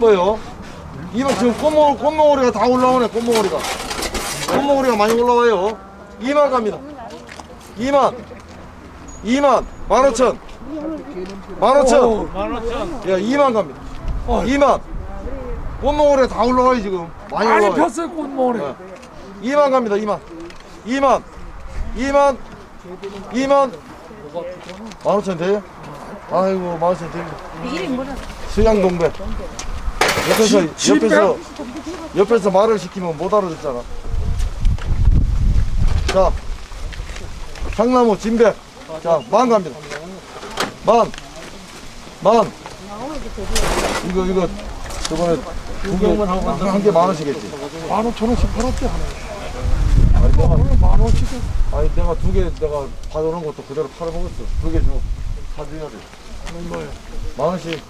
이뻐요. 이만 지금 꽃모, 꽃모리가 다 올라오네, 꽃모리가. 꽃모리가 많이 올라와요. 2만 갑니다. 2만. 2만. 15,000. 15,000. 만오천. 야, 2만 갑니다. 어. 2만. 꽃모리가 다 올라와요, 지금. 많이 많이 올라와요. 폈어요 꽃모래. 네. 2만 갑니다. 2만. 2만. 2만. 2만. 15,000 돼요? 아이고, 15,000 됩니다. 이름 뭐라? 수양동배. 옆에서, 지- 옆에서, 옆에서 말을 시키면 못 알아듣잖아. 자, 향나무 진백. 자, 만 갑니다. 만. 만. 이거, 이거, 저번에 두 개, 한개 만 원씩했지. 만 오천 원씩 팔았대 하나. 아니, 내가, 만 원씩. 아니, 내가 두 개 내가 받아놓은 것도 그대로 팔아먹었어. 두개 줘. 사줘야 돼. 얼마야? 만 원씩.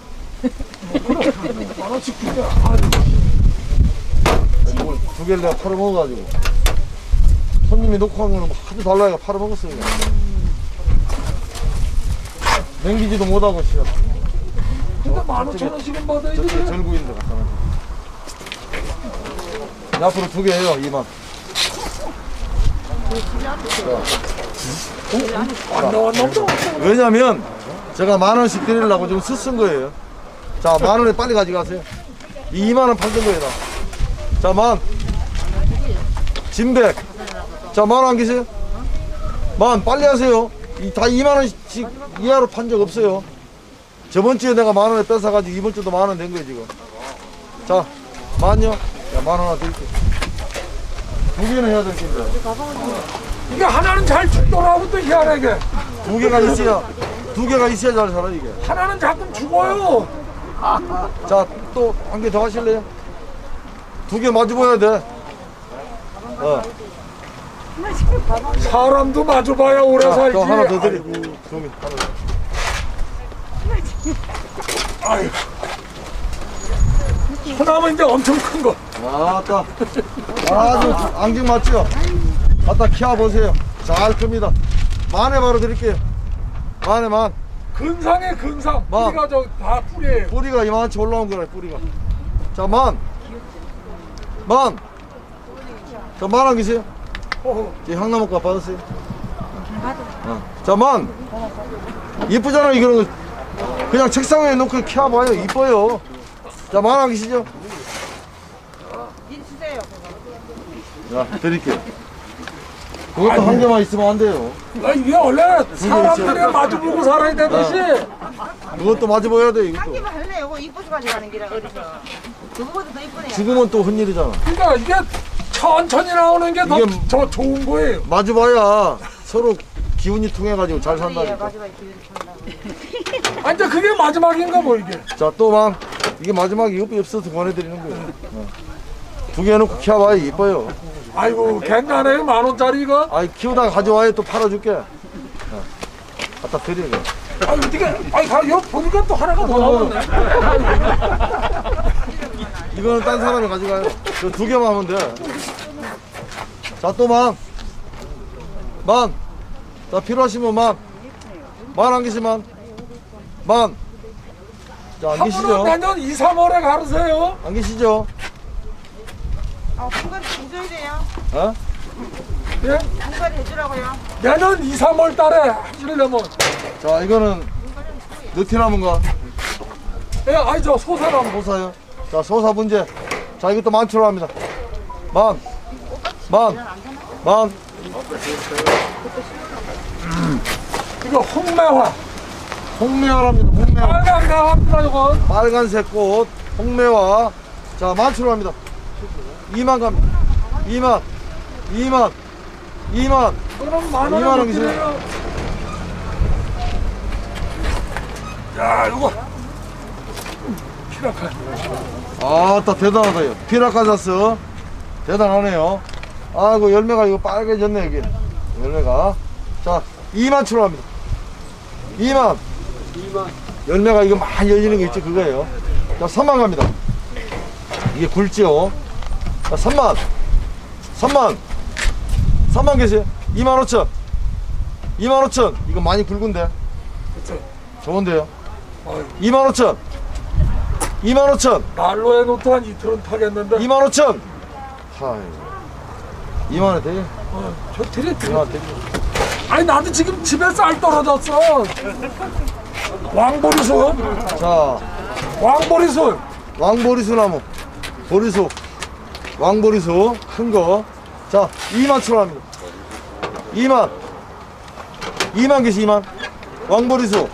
만 원씩 주자. 아, 이걸 두 개를 내가 팔아먹어가지고 손님이 놓고 한 거는 뭐 하도 달라니까 팔아먹었어요 그냥. 냉기지도 못하고 씨발 근데 만 오천 원씩은 받아야 저쪽에 돼. 절구인데 갖다 놔 앞으로 두 개예요 이만 안 나왔나 보다. 왜냐면 제가 만 원씩 드리려고 지금 스쓴 거예요 자 만 원에 빨리 가져가세요. 이 2만 원 팔던 거예요 자만. 진백. 자 만 원 안 계세요? 만 빨리 하세요. 이, 다 2만 원씩 이하로 판 적 없어요. 저번 주에 내가 만 원에 뺏어 가지고 이번 주도 만 원 된 거예요 지금. 자 만요? 야만 원 하나 드릴게요 두 개는 해야 될 텐데. 이게 하나는 잘 죽더라고 또 희한하게. 두 개가 있어야 두 개가 있어야 잘 살아 이게. 하나는 자꾸 죽어요. 자, 또 한 개 더 하실래요? 두 개 마주 보야 돼. 어, 사람도 마주봐야 오래 자, 살지. 또 하나 더 드리. 두 개, 하나 더. 아유. 하나면 이제 엄청 큰 거. 아따. 아주 앙증 맞죠? 갖다 키워 보세요. 잘 큽니다. 만에 바로 드릴게요. 만에 만. 근상에 근상. 마. 뿌리가 저 다 뿌리예요. 뿌리가 이만치 올라온 거라, 뿌리가. 자, 만. 만. 자, 만원 계세요? 어허. 제 향나무값 받았어요? 어. 자, 만. 이쁘잖아, 이거는. 그냥 책상 위에 놓고 키워봐요. 이뻐요. 자, 만원 계시죠? 일 주세요. 자, 드릴게요. 그것도 한 개만 있으면 안 돼요. 아, 이게 원래 사람들이 마주 보고 살아야 되듯이 그것도 마주 봐야 돼, 한 이것도. 개만 할래. 이거 이뻐서 가져가는 기라 어디서. 그거보다 더 이쁘네. 지금은 또 흔일이잖아. 그러니까 이게 천천히 나오는 게더 이게 저 좋은 거예요. 마주 봐야 서로 기운이 통해가지고 잘 예, 산다니까. 아, 이제 그게 마지막인가 뭐 이게. 자, 또 만. 이게 마지막에 옆에 없어서 보내드리는 거예요. 어. 두개 해놓고 키워봐야 이뻐요. 아이고 괜찮아요 만 원짜리 이거. 아이, 키우다가 가져와야 또 팔아줄게. 어. 갖다 드리는 거야. 아 어떻게? 아이 가 여기 보니까 또 하나가 더 나오네. 이거는 딴 사람이 가져가요. 저 두 개만 하면 돼. 자, 또 만. 만. 자, 필요하시면 만. 만안 계시면 만. 자, 안한 계시죠? 분은 내년 2, 3월에 가르세요. 안 계시죠? 아, 분갈이 해줘야 돼요. 어? 예? 분갈이 해주라고요. 내년 2, 3월 달에 하시려면 자, 이거는 느티나무인가? 예, 아니 저 소사람 소사요. 자, 소사 문제. 자, 이것도 만추로 합니다. 만. 만. 만. 이거 홍매화 홍매화랍니다. 홍매화. 빨간 매화입니다 이건. 빨간색 꽃, 홍매화. 자, 만추로 합니다. 2만 갑니다. 2만. 2만. 2만. 그럼 만 이만 원에 못 원이세요? 드려요. 야 이거 피라칼. 아따 대단하다 요 피라카자스 대단하네요 아이고 열매가 이거 빨개졌네 여기 열매가 자 2만 출합니다 2만 2만 열매가 이거 많이 열리는 거 있죠 그거예요 자 3만 갑니다 이게 굵지요 자 3만 3만 3만 계세요 2만 5천 2만 5천 이거 많이 굵은데 그쵸. 좋은데요 아이고. 2만 5천 2만 5천. 난로에 놓고 한 이틀은 타겠는데 2만 5천. 하이. 2만 원 되게? 어, 저 드려 2만 드려 원 되게? 아니 나도 지금 집에 쌀 떨어졌어 왕보리수 자, 왕보리수 왕보리수 나무. 보리수. 왕보리수. 큰 거. 자, 2만 천 원입니다. 2만. 2만 개시 2만. 왕보리수.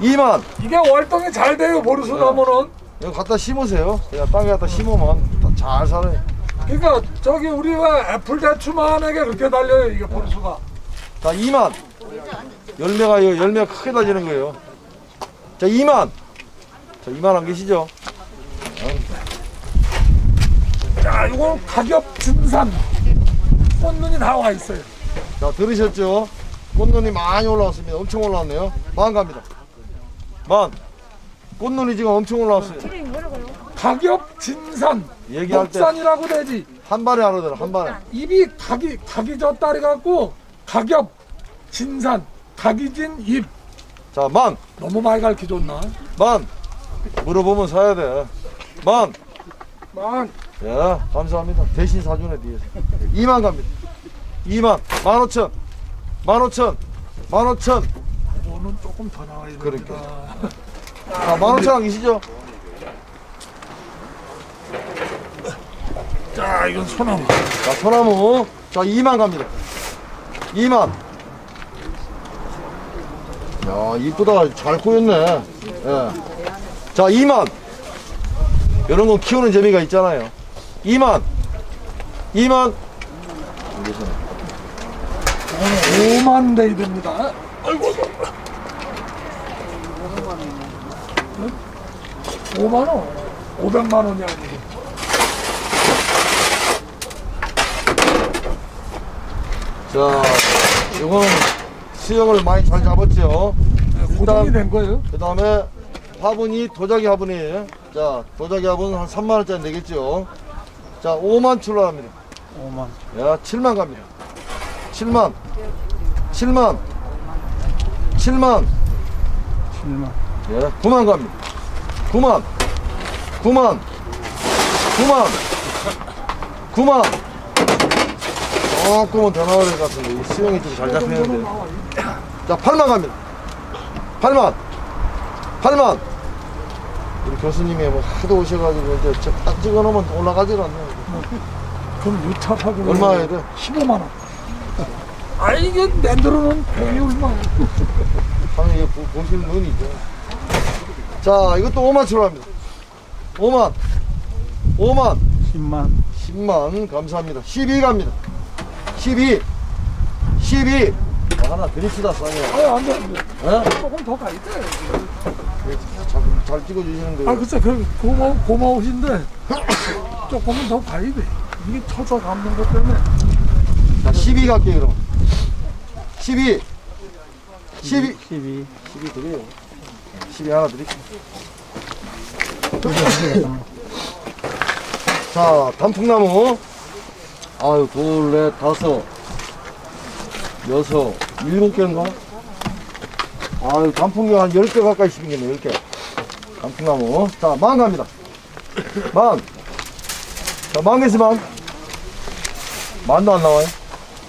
2만. 이게 월동이 잘 돼요 보리수 나무는 이거 갖다 심으세요. 그냥 땅에 갖다 심으면 다 잘 살아요. 그러니까 저기 우리 왜 애플 대추만하게 그렇게 달려요 이게 보리수가 자, 2만. 열매가, 이거 열매가 크게 달리는 거예요. 자, 2만. 자, 2만 안 계시죠? 자 이거 가격 준산 꽃눈이 나와 있어요 자, 들으셨죠? 꽃눈이 많이 올라왔습니다. 엄청 올라왔네요. 만 갑니다. 만. 꽃눈이 지금 엄청 올라왔어요. 가격 진산 얘기할 때 목산이라고 되지 한 발에 안 오더라, 한 발에. 입이 각이 각이 졌다리 갖고 가격 진산 각이 진 입 자, 만. 너무 많이 가르쳐 줬나? 만. 물어보면 사야 돼. 만. 만 예, 감사합니다. 대신 사주네, 뒤에서. 2만 갑니다. 2만. 15,000. 15,000. 15,000. 오는 조금 더 나와야 됩니다. 그러니까. 자, 15,000안 계시죠? 자 이건 소나무 자, 소나무. 자, 2만 갑니다. 2만. 야, 이쁘다. 잘 꼬였네. 예. 자, 2만. 이런 거 키우는 재미가 있잖아요. 2만. 2만. 5만 대이 됩니다. 아이고 아이고. 5만 원, 500만 원이 아니고. 자, 이거는 수영을 많이 잘 잡았죠. 고정이 된 거예요. 그 다음에 화분이 도자기 화분이에요. 자, 도자기 화분 한 3만원짜리 되겠죠. 자, 5만 출발합니다. 5만. 야, 7만 갑니다. 7만. 7만. 7만. 7만. 예, 9만 갑니다. 9만. 9만. 9만. 9만. 조금은 더될것 같은데, 이 수영이 좀 잘 잡히는데. 자, 8만 갑니다. 8만. 8만. 우리 교수님이 뭐 하도 오셔가지고 이제 저딱 찍어 놓으면 올라가질 않네요. 그럼 유차하고 얼마 해야 돼? 15만 원. 아 이게 만들어놓은 병이 얼마? 당연히 이거 보- 보실 눈이죠. 자, 이것도 5만 출발합니다. 5만. 5만. 10만. 10만. 감사합니다. 12 갑니다. 12. 12. 아, 하나 드립시다, 싸게. 아 안돼 안돼. 예? 조금 더 가야 돼. 잘, 잘 찍어주시는데. 아 글쎄 그 고마 고마우신데 조금은 더 가야 돼. 이게 쳐서 감는 것 때문에. 자, 12 갈게요, 그럼. 12. 12. 12. 12 드려요. 12 하나 드릴게요. 자, 단풍나무. 아유, 둘, 넷, 다섯, 여섯, 일곱 개인가? 아유, 단풍이 한 10개 가까이 심겠네, 10개. 단풍나무. 자, 만 갑니다. 만. 자, 만 개시 만. 만도 안 나와요?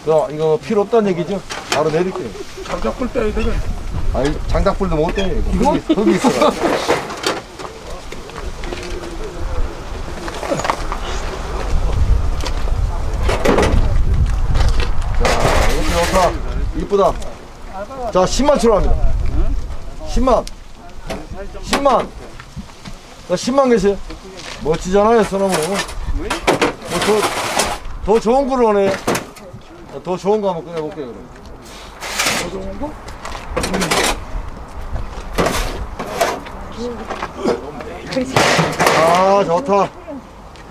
그, 이거 필요 없다는 얘기죠? 바로 내릴게요. 장작불 떼야 되겠네. 아니 장작불도 못 떼요 이거 흙이, 흙이 있어 자 이렇게 좋다 이쁘다 자 10만 출발합니다 10만 10만 자 10만 계세요 멋지잖아요 소나무 더 좋은 걸 원해요 더 좋은 거 한번 꺼내볼게요 그럼. 더 좋은 거? 아 좋다.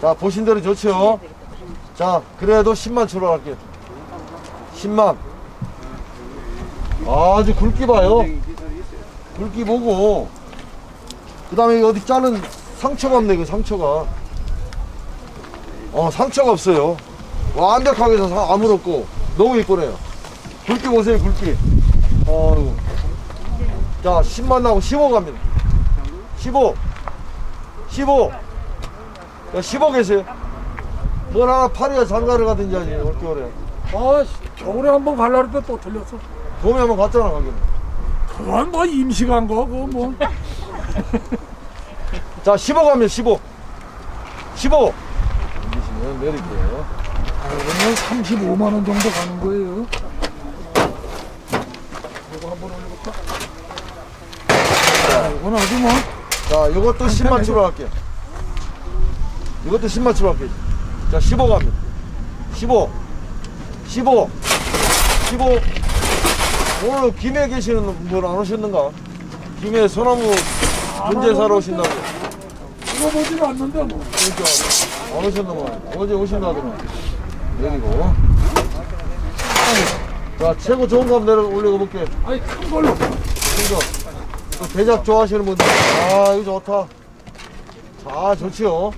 자 보신 대로 좋죠 자 그래도 10만 출발할게요. 10만. 아주 굵기 봐요. 굵기 보고. 그 다음에 어디 자른 상처가 없네 그 상처가. 어 상처가 없어요 완벽하게 해서 아무렇고 너무 이쁘네요 굵기 보세요 굵기 어이구 자 10만 나고 15 갑니다 15 15. 야, 15 계세요. 뭘 하나 파리가 장가를 가든지 하지, 올겨울에. 아, 씨, 겨울에 한번 갈라 그랬더니 또 틀렸어. 봄에 한번 갔잖아, 가기는. 그건 뭐 임시간 거, 그거 뭐. 자, 15 가면 15. 15. 이기시면 내릴게요. 아, 그러면 35만 원 정도 가는 거예요. 이거 한번 올려볼까? 자, 이건 아주 뭐. 자, 요것도 10만 추로 할게요. 이것도 10만 추로 할게요. 자, 15 갑니다. 15. 15. 15. 오늘 김해 계시는 분 안 오셨는가? 김해 소나무 문제 사러 오신다고. 이거 보지는 않는데 뭐. 그러니까 안 오셨는가? 어제 오신다더만. 내리고. 자, 최고 좋은 거 한번 내려 올려볼게요. 아니, 큰 걸로. 이거 또 대작 좋아하시는 분들. 아 이거 좋다. 아 좋지요.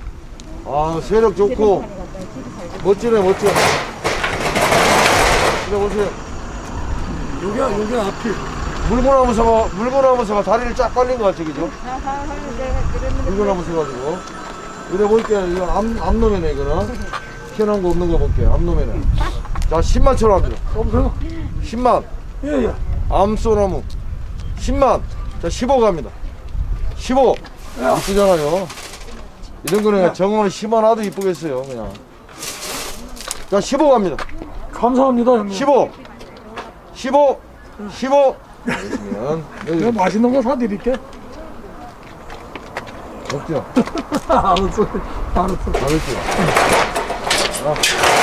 아 세력 좋고. 멋지네 멋져 이래 보세요. 요게, 요게 앞이. 물구나무서가 물구나무서가 다리를 쫙 빨린 것 같죠 그죠? 물구나무서 가지고. 이래 볼게요. 이거 앞, 앞놈이네 이거는 튀어나온 거 없는 거 볼게요. 앞놈이네. 자 10만 천 원입니다 여보세요? 10만. 예, 예. 암소나무. 10만. 자 15 갑니다. 15 이쁘잖아요. 이런 거는 그냥 정원 10만 하도 이쁘겠어요 그냥. 자 15 갑니다. 감사합니다, 형님. 15 15 15 그러시면 내가 여기 맛있는 거 사드릴게. 없죠 알았어. 알았어. 잘했죠 자